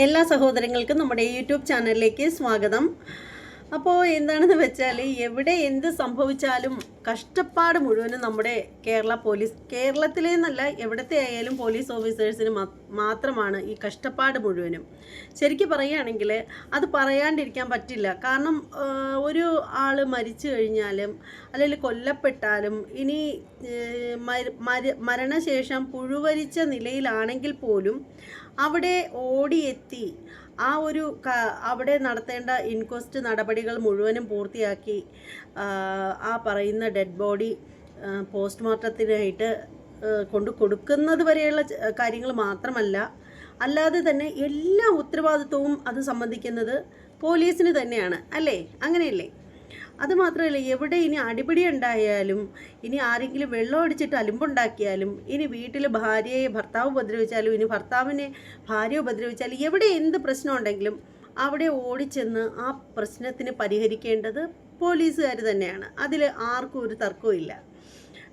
എല്ലാ സഹോദരങ്ങൾക്കും നമ്മുടെ യൂട്യൂബ് ചാനലിലേക്ക് സ്വാഗതം. അപ്പോൾ എന്താണെന്ന് വെച്ചാൽ എവിടെ എന്ത് സംഭവിച്ചാലും കഷ്ടപ്പാട് മുഴുവനും നമ്മുടെ കേരള പോലീസ് കേരളത്തിലെ എന്നല്ല എവിടത്തെ ആയാലും പോലീസ് ഓഫീസേഴ്സിന് മാത്രമാണ് ഈ കഷ്ടപ്പാട് മുഴുവനും. ശരിക്കും പറയുകയാണെങ്കിൽ അത് പറയാണ്ടിരിക്കാൻ പറ്റില്ല. കാരണം ഒരു ആൾ മരിച്ചു കഴിഞ്ഞാലും അല്ലെങ്കിൽ കൊല്ലപ്പെട്ടാലും ഇനി മരണശേഷം പുഴുവരിച്ച നിലയിലാണെങ്കിൽ പോലും അവിടെ ഓടിയെത്തി ആ ഒരു അവിടെ നടത്തേണ്ട ഇൻക്വസ്റ്റ് നടപടികൾ മുഴുവനും പൂർത്തിയാക്കി ആ പറയുന്ന ഡെഡ് ബോഡി പോസ്റ്റ്മോർട്ടത്തിനായിട്ട് കൊണ്ടു കൊടുക്കുന്നത് വരെയുള്ള കാര്യങ്ങൾ മാത്രമല്ല അല്ലാതെ തന്നെ എല്ലാ ഉത്തരവാദിത്വവും അത് സംബന്ധിക്കുന്നത് പോലീസിന് തന്നെയാണ് അല്ലേ? അങ്ങനെയല്ലേ? അത് മാത്രമല്ല എവിടെ ഇനി അടിപിടി ഉണ്ടായാലും ഇനി ആരെങ്കിലും വെള്ളം അടിച്ചിട്ട് അലുമ്പുണ്ടാക്കിയാലും ഇനി വീട്ടിൽ ഭാര്യയെ ഭർത്താവ് ഉപദ്രവിച്ചാലും ഇനി ഭർത്താവിനെ ഭാര്യ ഉപദ്രവിച്ചാലും എവിടെ എന്ത് പ്രശ്നം ഉണ്ടെങ്കിലും അവിടെ ഓടിച്ചെന്ന് ആ പ്രശ്നത്തിന് പരിഹരിക്കേണ്ടത് പോലീസുകാർ തന്നെയാണ്. അതിൽ ആർക്കും ഒരു തർക്കവും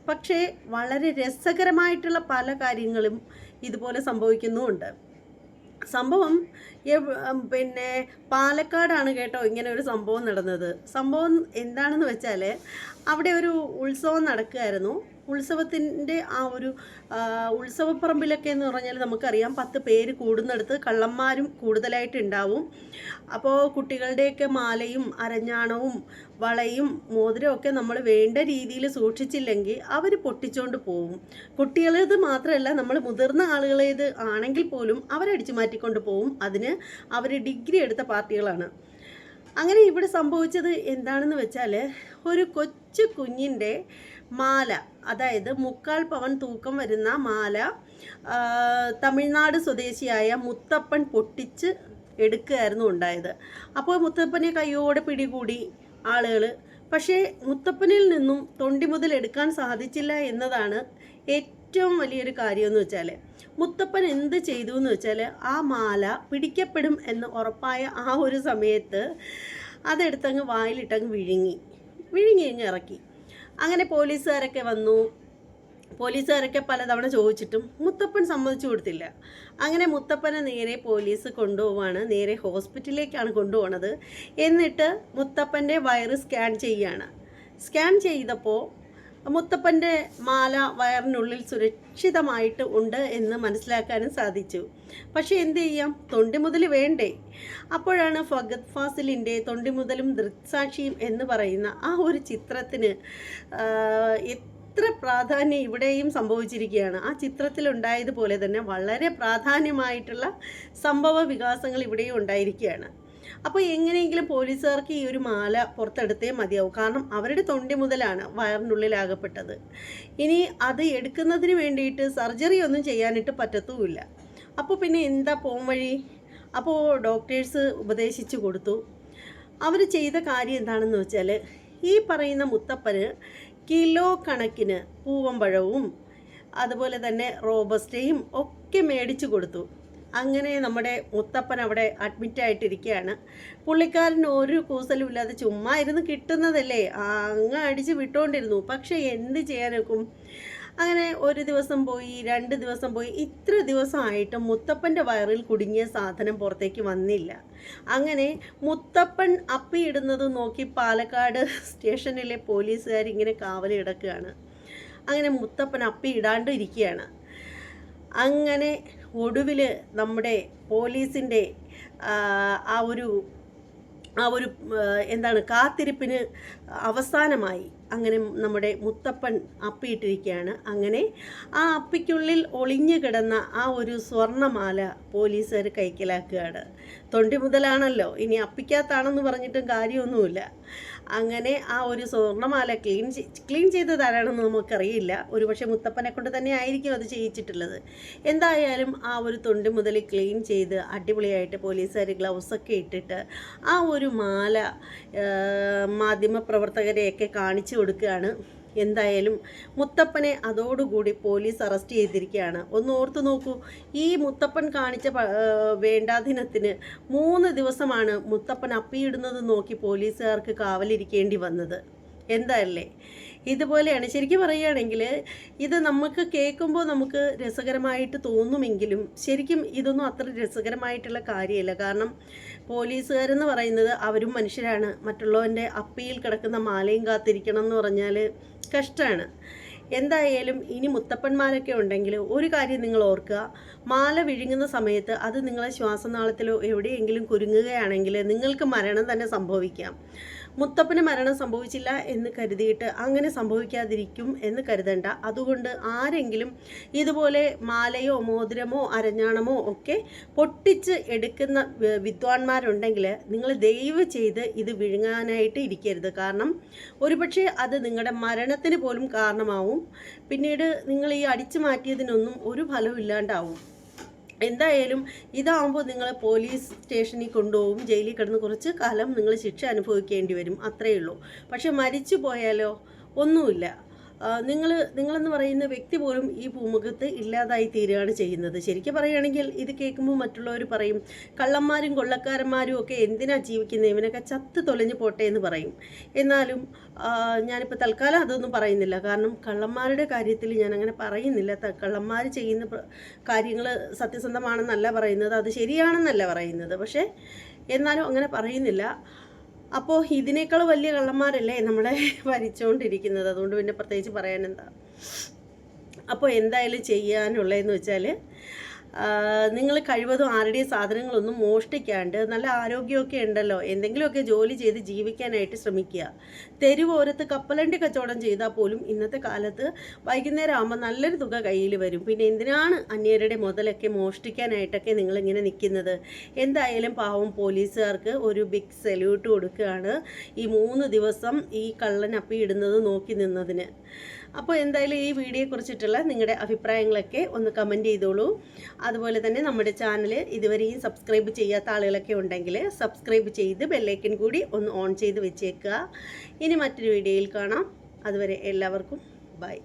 പക്ഷേ വളരെ രസകരമായിട്ടുള്ള പല കാര്യങ്ങളും ഇതുപോലെ സംഭവിക്കുന്നുമുണ്ട്. സംഭവം പിന്നെ പാലക്കാടാണ് കേട്ടോ ഇങ്ങനെ ഒരു സംഭവം നടന്നത്. സംഭവം എന്താണെന്ന് വെച്ചാൽ അവിടെ ഒരു ഉത്സവം നടക്കുകയായിരുന്നു. ഉത്സവത്തിന്റെ ആ ഒരു ഉത്സവപ്പറമ്പിലൊക്കെ എന്ന് പറഞ്ഞാൽ നമുക്കറിയാം പത്ത് പേര് കൂടുന്നിടത്ത് കള്ളന്മാരും കൂടുതലായിട്ട് ഉണ്ടാവും അപ്പോൾ കുട്ടികളുടെയൊക്കെ മാലയും അരഞ്ഞാണവും വളയും മോതിരവും ഒക്കെ നമ്മൾ വേണ്ട രീതിയിൽ സൂക്ഷിച്ചില്ലെങ്കിൽ അവർ പൊട്ടിച്ചുകൊണ്ട് പോകും കുട്ടികളേത് മാത്രമല്ല നമ്മൾ മുതിർന്ന ആളുകളേത് ആണെങ്കിൽ പോലും അവരടിച്ചു മാറ്റിക്കൊണ്ട് പോകും അതിന് അവർ ഡിഗ്രി എടുത്ത പാർട്ടികളാണ്. അങ്ങനെ ഇവിടെ സംഭവിച്ചത് എന്താണെന്ന് വെച്ചാൽ ഒരു കൊച്ചു കുഞ്ഞിന്റെ മാല അതായത് മുക്കാൽ പവൻ തൂക്കം വരുന്ന മാല തമിഴ്നാട് സ്വദേശിയായ മുത്തപ്പൻ പൊട്ടിച്ച് എടുക്കുകയായിരുന്നു ഉണ്ടായത്. അപ്പോൾ മുത്തപ്പനെ കൈയോടെ പിടികൂടി ആളുകൾ പക്ഷേ മുത്തപ്പനിൽ നിന്നും തൊണ്ടി മുതൽ എടുക്കാൻ സാധിച്ചില്ല എന്നതാണ് ഏറ്റവും വലിയൊരു കാര്യമെന്ന് വെച്ചാൽ മുത്തപ്പൻ എന്ത് ചെയ്തു എന്ന് വെച്ചാൽ ആ മാല പിടിക്കപ്പെടും എന്ന് ഉറപ്പായ ആ ഒരു സമയത്ത് അതെടുത്തങ്ങ് വായിലിട്ടങ്ങ് വിഴുങ്ങി. വിഴുങ്ങി കഴിഞ്ഞ് ഇറക്കി. അങ്ങനെ പോലീസുകാരൊക്കെ വന്നു. പോലീസുകാരൊക്കെ പലതവണ ചോദിച്ചിട്ടും മുത്തപ്പൻ സമ്മതിച്ചു കൊടുത്തില്ല. അങ്ങനെ മുത്തപ്പനെ നേരെ പോലീസ് കൊണ്ടുപോവാണ്. നേരെ ഹോസ്പിറ്റലിലേക്കാണ് കൊണ്ടുപോകണത് എന്നിട്ട് മുത്തപ്പന്റെ വയറ് സ്കാൻ ചെയ്യാണ്. സ്കാൻ ചെയ്തപ്പോൾ മുത്തപ്പന്റെ മാല വയറിനുള്ളിൽ സുരക്ഷിതമായിട്ട് ഉണ്ട് എന്ന് മനസ്സിലാക്കാനും സാധിച്ചു. പക്ഷേ എന്ത് ചെയ്യാം? തൊണ്ടിമുതൽ വേണ്ടേ? അപ്പോഴാണ് ഫഗത് ഫാസിലിന്റെ തൊണ്ടിമുതലും ദൃക്സാക്ഷിയും എന്ന് പറയുന്ന ആ ഒരു ചിത്രത്തിന് എത്ര പ്രാധാന്യം ഇവിടെയും സംഭവിച്ചിരിക്കുകയാണ്. ആ ചിത്രത്തിലുണ്ടായതുപോലെ തന്നെ വളരെ പ്രാധാന്യമായിട്ടുള്ള സംഭവ വികാസങ്ങൾ ഇവിടെയും ഉണ്ടായിരിക്കുകയാണ്. അപ്പോൾ എങ്ങനെയെങ്കിലും പോലീസുകാർക്ക് ഈ ഒരു മാല പുറത്തെടുത്തേ മതിയാവും. കാരണം അവരുടെ തൊണ്ടി മുതലാണ് വയറിനുള്ളിലാകപ്പെട്ടത്. ഇനി അത് എടുക്കുന്നതിന് വേണ്ടിയിട്ട് സർജറി ഒന്നും ചെയ്യാനായിട്ട് പറ്റത്തുമില്ല. അപ്പോൾ പിന്നെ എന്താ പോം വഴി? അപ്പോൾ ഡോക്ടേഴ്സ് ഉപദേശിച്ചു കൊടുത്തു. അവർ ചെയ്ത കാര്യം എന്താണെന്ന് വെച്ചാൽ ഈ പറയുന്ന മുത്തപ്പന് കിലോ കണക്കിന് പൂവമ്പഴവും അതുപോലെ തന്നെ റോബസ്റ്റയും ഒക്കെ മേടിച്ചു കൊടുത്തു. അങ്ങനെ നമ്മുടെ മുത്തപ്പൻ അവിടെ അഡ്മിറ്റ് ആയിട്ടിരിക്കുകയാണ്. പുള്ളിക്കാരൻ ഒരു കൂസലും ഇല്ലാതെ ചുമ്മാ ഇരുന്ന് കിട്ടുന്നതല്ലേ? അങ്ങ് അടിച്ച് വിട്ടുകൊണ്ടിരുന്നു പക്ഷേ എന്ത് ചെയ്യാനൊക്കും? അങ്ങനെ ഒരു ദിവസം പോയി രണ്ട് ദിവസം പോയി. ഇത്ര ദിവസമായിട്ടും മുത്തപ്പന്റെ വയറിൽ കുടുങ്ങിയ സാധനം പുറത്തേക്ക് വന്നില്ല. അങ്ങനെ മുത്തപ്പൻ അപ്പിയിടുന്നത് നോക്കി പാലക്കാട് സ്റ്റേഷനിലെ പോലീസുകാർ ഇങ്ങനെ കാവൽ കിടക്കുകയാണ് അങ്ങനെ മുത്തപ്പൻ അപ്പി ഇടാണ്ട് ഇരിക്കുകയാണ്. അങ്ങനെ ഒടുവിൽ നമ്മുടെ പോലീസിന്റെ ആ, ഒരു ആ ഒരു എന്താണ് കാത്തിരിപ്പിന് അവസാനമായി അങ്ങനെ നമ്മുടെ മുത്തപ്പൻ അപ്പിയിട്ടിരിക്കുകയാണ്. അങ്ങനെ ആ അപ്പിക്കുള്ളിൽ ഒളിഞ്ഞു കിടന്ന ആ ഒരു സ്വർണമാല പോലീസുകാർ കൈക്കലാക്കുകയാണ്. തൊണ്ടി മുതലാണല്ലോ. ഇനി അപ്പിക്കകത്താണെന്ന് പറഞ്ഞിട്ടും കാര്യമൊന്നുമില്ല. അങ്ങനെ ആ ഒരു സ്വർണമാല ക്ലീൻ ക്ലീൻ ചെയ്തത് ആരാണെന്ന് നമുക്കറിയില്ല. ഒരുപക്ഷെ മുത്തപ്പനെ കൊണ്ട് തന്നെ ആയിരിക്കും അത് ചെയ്യിച്ചിട്ടുള്ളത്. എന്തായാലും ആ ഒരു തൊണ്ടി മുതൽ ക്ലീൻ ചെയ്ത് അടിപൊളിയായിട്ട് പോലീസുകാർ ഗ്ലൗസൊക്കെ ഇട്ടിട്ട് ആ ഒരു മാല മാധ്യമപ്രവർത്തകരെയൊക്കെ കാണിച്ചു കൊടുക്കുകയാണ്. എന്തായാലും മുത്തപ്പനെ അതോടുകൂടി പോലീസ് അറസ്റ്റ് ചെയ്തിരിക്കുകയാണ്. ഒന്ന് ഓർത്തു നോക്കൂ ഈ മുത്തപ്പൻ കാണിച്ച വേണ്ടാദിനത്തിന് മൂന്ന് ദിവസമാണ് മുത്തപ്പൻ അപ്പിയിടുന്നത് നോക്കി പോലീസുകാർക്ക് കാവലിരിക്കേണ്ടി വന്നത്. എന്താല്ലേ ഇതുപോലെയാണ്. ശരിക്കും പറയുകയാണെങ്കിൽ ഇത് നമുക്ക് കേൾക്കുമ്പോൾ നമുക്ക് രസകരമായിട്ട് തോന്നുമെങ്കിലും ശരിക്കും ഇതൊന്നും അത്ര രസകരമായിട്ടുള്ള കാര്യമല്ല. കാരണം പോലീസുകാരെന്ന് പറയുന്നത് അവരും മനുഷ്യരാണ്. മറ്റുള്ളവന്റെ അപ്പിയിൽ കിടക്കുന്ന മാലയും കാത്തിരിക്കണം എന്ന് പറഞ്ഞാൽ കഷ്ടമാണ്. എന്തായാലും ഇനി മുത്തപ്പന്മാരൊക്കെ ഉണ്ടെങ്കിൽ ഒരു കാര്യം നിങ്ങൾ ഓർക്കുക. മാല വിഴുങ്ങുന്ന സമയത്ത് അത് നിങ്ങളെ ശ്വാസനാളത്തിലോ എവിടെയെങ്കിലും കുരുങ്ങുകയാണെങ്കിൽ നിങ്ങൾക്ക് മരണം തന്നെ സംഭവിക്കാം. മുത്തപ്പന് മരണം സംഭവിച്ചില്ല എന്ന് കരുതിയിട്ട് അങ്ങനെ സംഭവിക്കാതിരിക്കും എന്ന് കരുതണ്ട. അതുകൊണ്ട് ആരെങ്കിലും ഇതുപോലെ മാലയോ മോതിരമോ അരഞ്ഞാണമോ ഒക്കെ പൊട്ടിച്ച് എടുക്കുന്ന വിദ്വാൻമാരുണ്ടെങ്കിൽ നിങ്ങൾ ദയവ് ചെയ്ത് ഇത് വിഴുങ്ങാനായിട്ട് ഇരിക്കരുത്. കാരണം ഒരുപക്ഷെ അത് നിങ്ങളുടെ മരണത്തിന് പോലും കാരണമാവും. പിന്നീട് നിങ്ങൾ ഈ അടിച്ചു മാറ്റിയതിനൊന്നും ഒരു ഫലവും ഇല്ലാണ്ടാവും. എന്തായാലും ഇതാവുമ്പോൾ നിങ്ങൾ പോലീസ് സ്റ്റേഷനിൽ കൊണ്ടുപോകും ജയിലിൽ കിടന്ന് കുറച്ച് കാലം നിങ്ങൾ ശിക്ഷ അനുഭവിക്കേണ്ടി വരും. അത്രയേ ഉള്ളൂ. പക്ഷെ മരിച്ചു പോയാലോ? ഒന്നുമില്ല. നിങ്ങൾ നിങ്ങളെന്ന് പറയുന്ന വ്യക്തി പോലും ഈ ഭൂമുഖത്ത് ഇല്ലാതായി തീരുകയാണ് ചെയ്യുന്നത്. ശരിക്കും പറയുകയാണെങ്കിൽ ഇത് കേൾക്കുമ്പോൾ മറ്റുള്ളവർ പറയും കള്ളന്മാരും കൊള്ളക്കാരന്മാരും ഒക്കെ എന്തിനാ ജീവിക്കുന്നത് ഇവനൊക്കെ ചത്ത് തൊലഞ്ഞു പോട്ടെ എന്ന് പറയും. എന്നാലും ഞാനിപ്പോൾ തൽക്കാലം അതൊന്നും പറയുന്നില്ല. കാരണം കള്ളന്മാരുടെ കാര്യത്തിൽ ഞാൻ അങ്ങനെ പറയുന്നില്ല കള്ളന്മാർ ചെയ്യുന്ന കാര്യങ്ങൾ സത്യസന്ധമാണെന്നല്ല പറയുന്നത്. അത് ശരിയാണെന്നല്ല പറയുന്നത്. പക്ഷേ എന്നാലും അങ്ങനെ പറയുന്നില്ല. അപ്പോൾ ഇതിനേക്കാൾ വലിയ കള്ളന്മാരല്ലേ നമ്മളെ ഭരിച്ചുകൊണ്ടിരിക്കുന്നത് അതുകൊണ്ട് പിന്നെ പ്രത്യേകിച്ച് പറയാനെന്താ അപ്പോൾ എന്തായാലും ചെയ്യാനുള്ളതെന്ന് വെച്ചാൽ നിങ്ങൾ കഴിവതും ആരുടെയും സാധനങ്ങളൊന്നും മോഷ്ടിക്കാണ്ട് നല്ല ആരോഗ്യമൊക്കെ ഉണ്ടല്ലോ. എന്തെങ്കിലുമൊക്കെ ജോലി ചെയ്ത് ജീവിക്കാനായിട്ട് ശ്രമിക്കുക. തെരുവോരത്ത് കപ്പലണ്ടി കച്ചവടം ചെയ്താൽ പോലും ഇന്നത്തെ കാലത്ത് വൈകുന്നേരം ആകുമ്പോൾ നല്ലൊരു തുക കയ്യിൽ വരും. പിന്നെ എന്തിനാണ് അന്യരുടെ മുതലൊക്കെ മോഷ്ടിക്കാനായിട്ടൊക്കെ നിങ്ങളിങ്ങനെ നിൽക്കുന്നത്? എന്തായാലും പാവം പോലീസുകാർക്ക് ഒരു ബിഗ് സല്യൂട്ട് കൊടുക്കുകയാണ് ഈ മൂന്ന് ദിവസം ഈ കള്ളൻ അപ്പിയിടുന്നത് നോക്കി നിന്നതിന്. അപ്പോൾ എന്തായാലും ഈ വീഡിയോയെക്കുറിച്ചിട്ടുള്ള നിങ്ങളുടെ അഭിപ്രായങ്ങളൊക്കെ ഒന്ന് കമന്റ് ചെയ്തോളൂ. അതുപോലെ തന്നെ നമ്മുടെ ചാനൽ ഇതുവരെയും സബ്സ്ക്രൈബ് ചെയ്യാത്ത ആളുകളൊക്കെ ഉണ്ടെങ്കിൽ സബ്സ്ക്രൈബ് ചെയ്ത് ബെല്ലൈക്കൻ കൂടി ഒന്ന് ഓൺ ചെയ്ത് വെച്ചേക്കുക. ഇനി മറ്റൊരു വീഡിയോയിൽ കാണാം. അതുവരെ എല്ലാവർക്കും ബൈ